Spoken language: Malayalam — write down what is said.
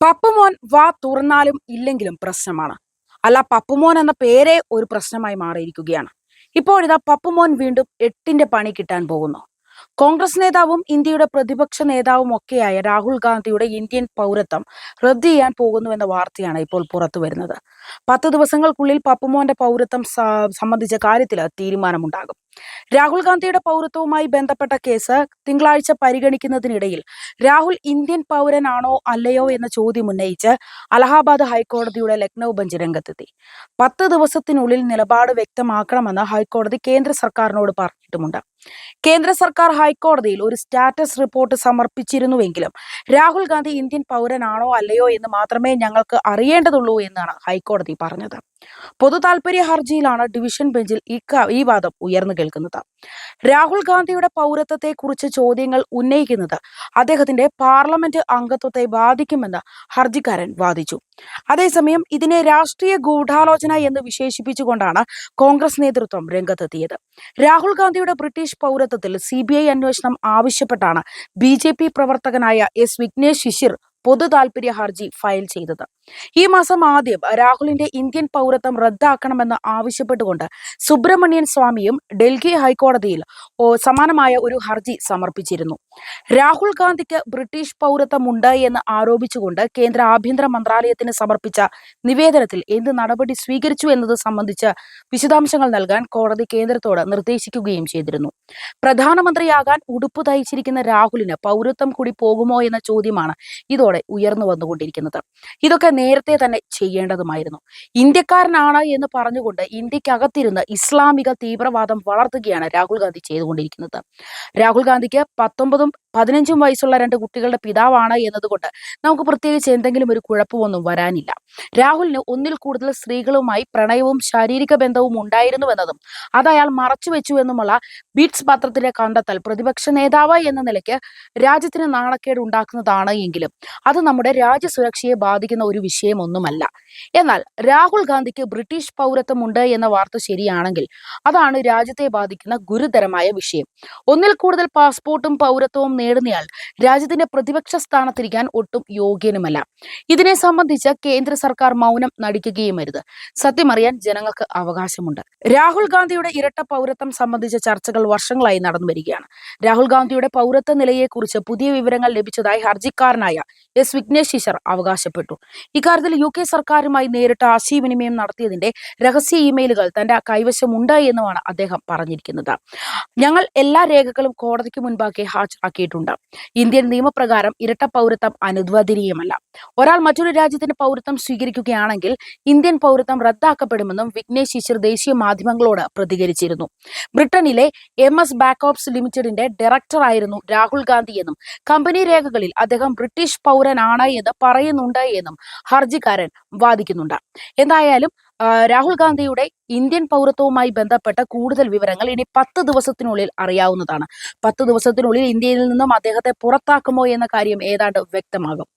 പപ്പുമോൻ വാ തുറന്നാലും ഇല്ലെങ്കിലും പ്രശ്നമാണ്. അല്ല പപ്പുമോൻ എന്ന പേരെ ഒരു പ്രശ്നമായി മാറിയിരിക്കുകയാണ്. ഇപ്പോഴിതാ പപ്പുമോൻ വീണ്ടും എട്ടിന്റെ പണി കിട്ടാൻ പോകുന്നു. കോൺഗ്രസ് നേതാവും ഇന്ത്യയുടെ പ്രതിപക്ഷ നേതാവും ഒക്കെയായ രാഹുൽ ഗാന്ധിയുടെ ഇന്ത്യൻ പൗരത്വം റദ്ദ് ചെയ്യാൻ പോകുന്നുവെന്ന വാർത്തയാണ് ഇപ്പോൾ പുറത്തു വരുന്നത്. പത്ത് ദിവസങ്ങൾക്കുള്ളിൽ പപ്പുമോന്റെ പൗരത്വം സംബന്ധിച്ച കാര്യത്തിൽ തീരുമാനമുണ്ടാകും. രാഹുൽ ഗാന്ധിയുടെ പൗരത്വവുമായി ബന്ധപ്പെട്ട കേസ് തിങ്കളാഴ്ച പരിഗണിക്കുന്നതിനിടയിൽ രാഹുൽ ഇന്ത്യൻ പൗരനാണോ അല്ലയോ എന്ന ചോദ്യം ഉന്നയിച്ച് അലഹാബാദ് ഹൈക്കോടതിയുടെ ലക്നൗ ബെഞ്ച് രംഗത്തെത്തി. പത്ത് ദിവസത്തിനുള്ളിൽ നിലപാട് വ്യക്തമാക്കണമെന്ന് ഹൈക്കോടതി കേന്ദ്ര സർക്കാരിനോട് പറഞ്ഞിട്ടുമുണ്ട്. കേന്ദ്ര സർക്കാർ ഹൈക്കോടതിയിൽ ഒരു സ്റ്റാറ്റസ് റിപ്പോർട്ട് സമർപ്പിച്ചിരുന്നുവെങ്കിലും രാഹുൽ ഗാന്ധി ഇന്ത്യൻ പൗരനാണോ അല്ലയോ എന്ന് മാത്രമേ ഞങ്ങൾക്ക് അറിയേണ്ടതുള്ളൂ എന്നാണ് ഹൈക്കോടതി പറഞ്ഞത്. പൊതു താല്പര്യ ഹർജിയിലാണ് ഡിവിഷൻ ബെഞ്ചിൽ ഈ വാദം ഉയർന്നു കേൾക്കുന്നത്. രാഹുൽ ഗാന്ധിയുടെ പൗരത്വത്തെ കുറിച്ച് ചോദ്യങ്ങൾ ഉന്നയിക്കുന്നത് അദ്ദേഹത്തിന്റെ പാർലമെന്റ് അംഗത്വത്തെ ബാധിക്കുമെന്ന് ഹർജിക്കാരൻ വാദിച്ചു. അതേസമയം ഇതിനെ രാഷ്ട്രീയ ഗൂഢാലോചന എന്ന് വിശേഷിപ്പിച്ചുകൊണ്ടാണ് കോൺഗ്രസ് നേതൃത്വം രംഗത്തെത്തിയത്. രാഹുൽ ഗാന്ധിയുടെ ബ്രിട്ടീഷ് പൗരത്വത്തിൽ സി അന്വേഷണം ആവശ്യപ്പെട്ടാണ് ബി പ്രവർത്തകനായ എസ് വിഘ്നേഷ് ശിശിർ പൊതു താൽപര്യ ഹർജി ഫയൽ ചെയ്തത്. ഈ മാസം ആദ്യം രാഹുലിന്റെ ഇന്ത്യൻ പൗരത്വം റദ്ദാക്കണമെന്ന് ആവശ്യപ്പെട്ടുകൊണ്ട് സുബ്രഹ്മണ്യൻ സ്വാമിയും ഡൽഹി ഹൈക്കോടതിയിൽ സമാനമായ ഒരു ഹർജി സമർപ്പിച്ചിരുന്നു. രാഹുൽ ഗാന്ധിക്ക് ബ്രിട്ടീഷ് പൗരത്വമുണ്ട് എന്ന് ആരോപിച്ചുകൊണ്ട് കേന്ദ്ര ആഭ്യന്തര മന്ത്രാലയത്തിന് സമർപ്പിച്ച നിവേദനത്തിൽ എന്ത് നടപടി സ്വീകരിച്ചു എന്നത് സംബന്ധിച്ച് വിശദാംശങ്ങൾ നൽകാൻ കോടതി കേന്ദ്രത്തോട് നിർദ്ദേശിക്കുകയും ചെയ്തിരുന്നു. പ്രധാനമന്ത്രിയാകാൻ ഉടുപ്പ് തയ്ച്ചിരിക്കുന്ന രാഹുലിന് പൗരത്വം കൂടി പോകുമോ എന്ന ചോദ്യമാണ് ഇതോടെ ഉയർന്നു വന്നുകൊണ്ടിരിക്കുന്നത്. ഇതൊക്കെ നേരത്തെ തന്നെ ചെയ്യേണ്ടതുമായിരുന്നു. ഇന്ത്യക്കാരനാണ് എന്ന് പറഞ്ഞുകൊണ്ട് ഇന്ത്യക്കകത്തിരുന്ന് ഇസ്ലാമിക തീവ്രവാദം വളർത്തുകയാണ് രാഹുൽ ഗാന്ധി ചെയ്തുകൊണ്ടിരിക്കുന്നത്. രാഹുൽ ഗാന്ധിക്ക് പത്തൊമ്പതും പതിനഞ്ചും വയസ്സുള്ള രണ്ട് കുട്ടികളുടെ പിതാവാണ് എന്നതുകൊണ്ട് നമുക്ക് പ്രത്യേകിച്ച് എന്തെങ്കിലും ഒരു കുഴപ്പമൊന്നും വരാനില്ല. രാഹുലിന് ഒന്നിൽ കൂടുതൽ സ്ത്രീകളുമായി പ്രണയവും ശാരീരിക ബന്ധവും ഉണ്ടായിരുന്നുവെന്നതും അത് അയാൾ മറച്ചുവെച്ചു എന്നുമുള്ള ബീറ്റ്സ് പത്രത്തിലെ കണ്ടെത്തൽ പ്രതിപക്ഷ നേതാവ് എന്ന നിലയ്ക്ക് രാജ്യത്തിന് നാണക്കേട് ഉണ്ടാക്കുന്നതാണ് എങ്കിലും അത് നമ്മുടെ രാജ്യസുരക്ഷയെ ബാധിക്കുന്ന ഒരു വിഷയമൊന്നുമല്ല. എന്നാൽ രാഹുൽ ഗാന്ധിക്ക് ബ്രിട്ടീഷ് പൗരത്വമുണ്ട് എന്ന വാർത്ത ശരിയാണെങ്കിൽ അതാണ് രാജ്യത്തെ ബാധിക്കുന്ന ഗുരുതരമായ വിഷയം. ഒന്നിൽ കൂടുതൽ പാസ്പോർട്ടും പൗരത്വവും നേടുന്നയാൾ. രാജ്യത്തിന്റെ പ്രതിപക്ഷ സ്ഥാനത്തിരിക്കാൻ ഒട്ടും യോഗ്യനുമല്ല. ഇതിനെ സംബന്ധിച്ച് കേന്ദ്ര സർക്കാർ മൗനം നടിക്കുകയും അരുത് സത്യമറിയാൻ ജനങ്ങൾക്ക് അവകാശമുണ്ട്. രാഹുൽ ഗാന്ധിയുടെ ഇരട്ട പൗരത്വം സംബന്ധിച്ച ചർച്ചകൾ വർഷങ്ങളായി നടന്നു വരികയാണ്. രാഹുൽ ഗാന്ധിയുടെ പൗരത്വ നിലയെക്കുറിച്ച് പുതിയ വിവരങ്ങൾ ലഭിച്ചതായി ഹർജിക്കാരനായ എസ് വിഘ്നേഷ് ഈശ്വർ അവകാശപ്പെട്ടു. ഇക്കാര്യത്തിൽ യു കെ സർക്കാരുമായി നേരിട്ട് ആശയവിനിമയം നടത്തിയതിന്റെ രഹസ്യ ഇമെയിലുകൾ തന്റെ കൈവശമുണ്ട് എന്നുമാണ് അദ്ദേഹം പറഞ്ഞിരിക്കുന്നത്. ഞങ്ങൾ എല്ലാ രേഖകളും കോടതിക്ക് മുൻപാകെ ഹാജരാക്കിയിട്ടുണ്ട് ഇന്ത്യൻ നിയമപ്രകാരം ഇരട്ട പൗരത്വം അനുവദനീയമല്ല. ഒരാൾ മറ്റൊരു രാജ്യത്തിന്റെ പൗരത്വം സ്വീകരിക്കുകയാണെങ്കിൽ ഇന്ത്യൻ പൗരത്വം റദ്ദാക്കപ്പെടുമെന്നും വിഘ്നേഷ് ഈശ്വർ ദേശീയ മാധ്യമങ്ങളോട് പ്രതികരിച്ചിരുന്നു. ബ്രിട്ടനിലെ എം എസ് ബാക്കോപ്സ് ലിമിറ്റഡിന്റെ ഡയറക്ടറായിരുന്നു രാഹുൽ ഗാന്ധി എന്നും കമ്പനി രേഖകളിൽ അദ്ദേഹം ബ്രിട്ടീഷ് പൗരനാണ് എന്ന് പറയുന്നുണ്ട് എന്നും ഹർജിക്കാരൻ വാദിക്കുന്നുണ്ട്. എന്തായാലും രാഹുൽ ഗാന്ധിയുടെ ഇന്ത്യൻ പൗരത്വവുമായി ബന്ധപ്പെട്ട കൂടുതൽ വിവരങ്ങൾ ഇനി പത്ത് ദിവസത്തിനുള്ളിൽ അറിയാവുന്നതാണ്. പത്ത് ദിവസത്തിനുള്ളിൽ ഇന്ത്യയിൽ നിന്നും അദ്ദേഹത്തെ പുറത്താക്കുമോ എന്ന കാര്യം ഏതാണ്ട് വ്യക്തമാകും.